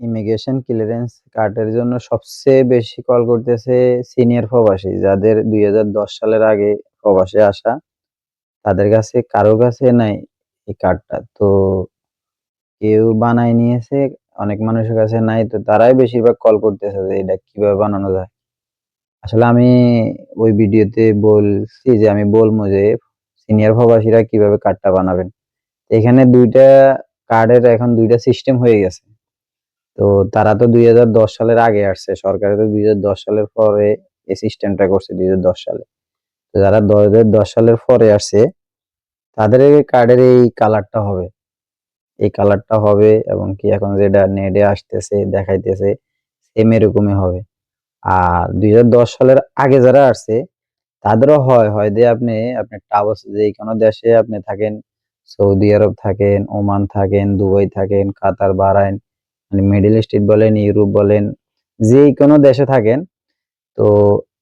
Immigration clearance কার্ডের জন্য সবচেয়ে বেশি কল করতেছে সিনিয়র প্রবাসী, যাদের দুই হাজার দশ সালের আগে প্রবাসে আসা। তাদের কাছে কারও কাছে নাই এই কার্ডটা তো কেউ বানায় নিয়েছে, অনেক মানুষের কাছে নাই, তো তারাই বেশিরভাগ কল করতেছে যে এটা কীভাবে বানানো যায়। আসলে আমি ওই ভিডিওতে বলছি যে আমি বলব যে সিনিয়র প্রবাসীরা কীভাবে কার্ডটা বানাবেন। এখানে দুইটা কার্ডের এখন দুইটা সিস্টেম হয়ে গেছে। তো তারা তো দুই হাজার দশ সালের আগে আসছে, সরকারে তো দুই হাজার দশ সালের পরে সিস্টেমটা করছে দুই হাজার দশ সালে। তো যারা দশ সালের পরে আসছে, তাদের কার্ডের এই কালারটা হবে। এই কালারটা হবে এবং কি এখন যেটা নেটে আসতেছে, দেখাইতেছে সেম এরকমই হবে। আর দুই হাজার দশ সালের আগে যারা আসছে, তাদেরও হয় হয় যে আপনি আপনি টাবস যে কোনো দেশে আপনি থাকেন, সৌদি আরব থাকেন, ওমান থাকেন, দুবাই থাকেন, কাতার, বাহরাইন মানে মিডল ইস্ট বলেন ইউরোপ বলেন যে কোনো দেশে থাকেন, তো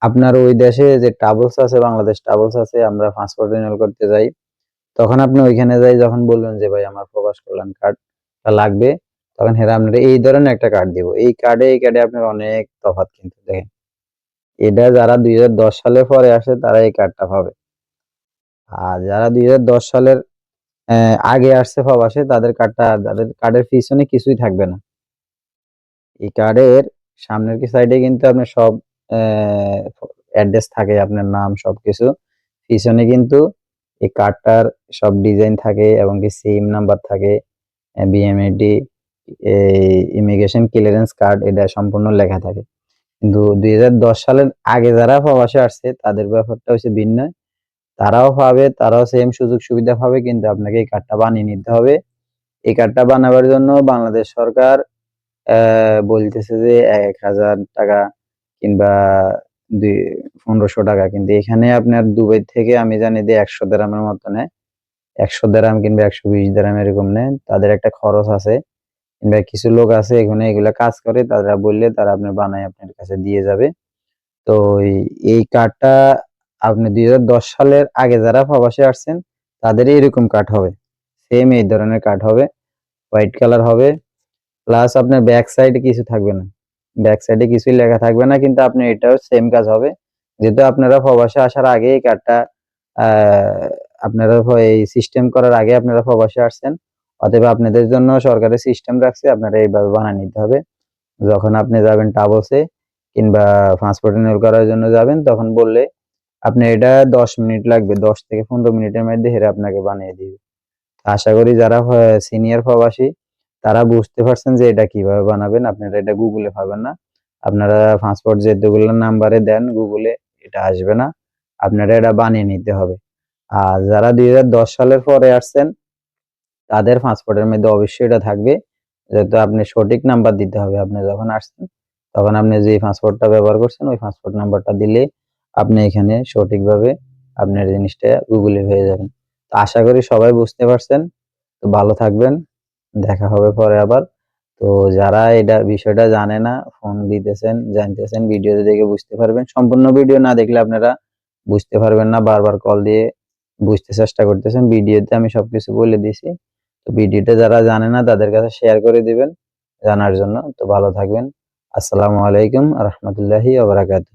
আপনার ওই দেশে যে ট্রাভেলস আছে বাংলাদেশ ট্রাভেলস আছে, আমরা পাসপোর্ট রিনিউয়াল করতে যাই, তখন আপনি ওইখানে যাই, যখন বলবেন যে, ভাই, আমার প্রবাস কল্যাণ কার্ডটা লাগবে, তখন হেরা আপনার এই ধরনের একটা কার্ড দিব। এই কার্ডে এই কার্ডে আপনার অনেক তফাৎ কিন্তু, দেখেন। এটা যারা দুই হাজার দশ সালের পরে আসে, তারা এই কার্ডটা পাবে। আর যারা দুই হাজার দশ সালের আগে আসছে প্রবাসে, তাদের কার্ডটা তাদের কার্ডের পিছনে কিছুই থাকবে না। এই কার্ডের সামনের কি সাইডে কিন্তু আপনার সব অ্যাড্রেস থাকে, আপনার নাম সবকিছু। পিছনে কিন্তু এই কার্ডটার সব ডিজাইন থাকে এবং কি সিম নাম্বার থাকে। বিএমএডি ইমিগ্রেশন ক্লিয়ারেন্স কার্ড এটা সম্পূর্ণ লেখা থাকে। কিন্তু দুই হাজার দশ সালের আগে যারা প্রবাসে আসছে, তাদের ব্যাপারটা হচ্ছে ভিন্ন। তারাও পাবে তারাও সেম সুযোগ সুবিধা পাবে কিন্তু আপনাকে এই কার্ডটা বানিয়ে নিতে হবে। এই কার্ডটা বানাবার জন্য বাংলাদেশ সরকার বলতেছে যে এক হাজার টাকা কিংবা দুই, পনেরোশো টাকা। কিন্তু এখানে আপনার দুবাই থেকে আমি জানি যে একশো দেরামের মতো নেয়। একশো দেরাম কিংবা একশো বিশ দেরাম এরকম নেয়। তাদের একটা খরচ আছে। কিংবা কিছু লোক আছে এখানে, এগুলা কাজ করে। তারা বললে তারা আপনার বানায় আপনার কাছে দিয়ে যাবে। তো এই কার্ডটা আপনি দুই হাজার দশ সালের আগে যারা প্রবাসে আসছেন তাদের এরকম কাঠ হবে। সেম এই ধরনের কাঠ হবে। হোয়াইট কালার হবে। প্লাস আপনার ব্যাক সাইডে কিছু থাকবে না। ব্যাক সাইডে কিছুই লেখা থাকবে না, কিন্তু আপনি এটাও সেম কাজ হবে। যেহেতু আপনারা প্রবাসে আসার আগে এই কার্ডটা আপনারা এই সিস্টেম করার আগে আপনারা প্রবাসে আসছেন অতএব আপনাদের জন্য সরকারের সিস্টেম রাখছে, আপনারা এইভাবে বানিয়ে নিতে হবে। যখন আপনি যাবেন টাবসে কিংবা পাসপোর্ট রিনিউয়াল করার জন্য যাবেন, তখন বললে আপনি এটা দশ মিনিট লাগবে, দশ থেকে পনেরো মিনিটের মধ্যে হেরে আপনাকে বানিয়ে দিবে। আশা করি যারা সিনিয়র প্রবাসী তারা বুঝতে পারছেন যে এটা কীভাবে বানাবেন, আপনারা এটা গুগলে পাবেন না। আপনারা পাসপোর্ট যেগুলো নাম্বারে দেন গুগলে এটা আসবে না। আপনারা এটা বানিয়ে নিতে হবে। আর যারা দুই সালের পরে আসছেন, তাদের পাসপোর্টের মধ্যে অবশ্যই এটা থাকবে। যেহেতু আপনি সঠিক নাম্বার দিতে হবে, আপনি যখন আসছেন, তখন আপনি যে পাসপোর্টটা ব্যবহার করছেন, ওই পাসপোর্ট নাম্বারটা দিলে আপনি এখানে সঠিকভাবে আপনার জিনিসটা গুগলে হয়ে যাবেন। তো আশা করি সবাই বুঝতে পারছেন। তো ভালো থাকবেন। দেখা হবে পরে আবার। তো যারা এটা বিষয়টা জানে না ফোন দিতেছেন, জানতেছেন, ভিডিওতে দেখে বুঝতে পারবেন। সম্পূর্ণ ভিডিও না দেখলে আপনারা বুঝতে পারবেন না, বারবার কল দিয়ে বুঝতে চেষ্টা করতেছেন। ভিডিওতে আমি সবকিছু বলে দিছি তো ভিডিওটা যারা জানে না, তাদের কাছে শেয়ার করে দিবেন জানার জন্য। তো ভালো থাকবেন। আসসালামু আলাইকুম রহমতুল্লাহি আবরাকাতু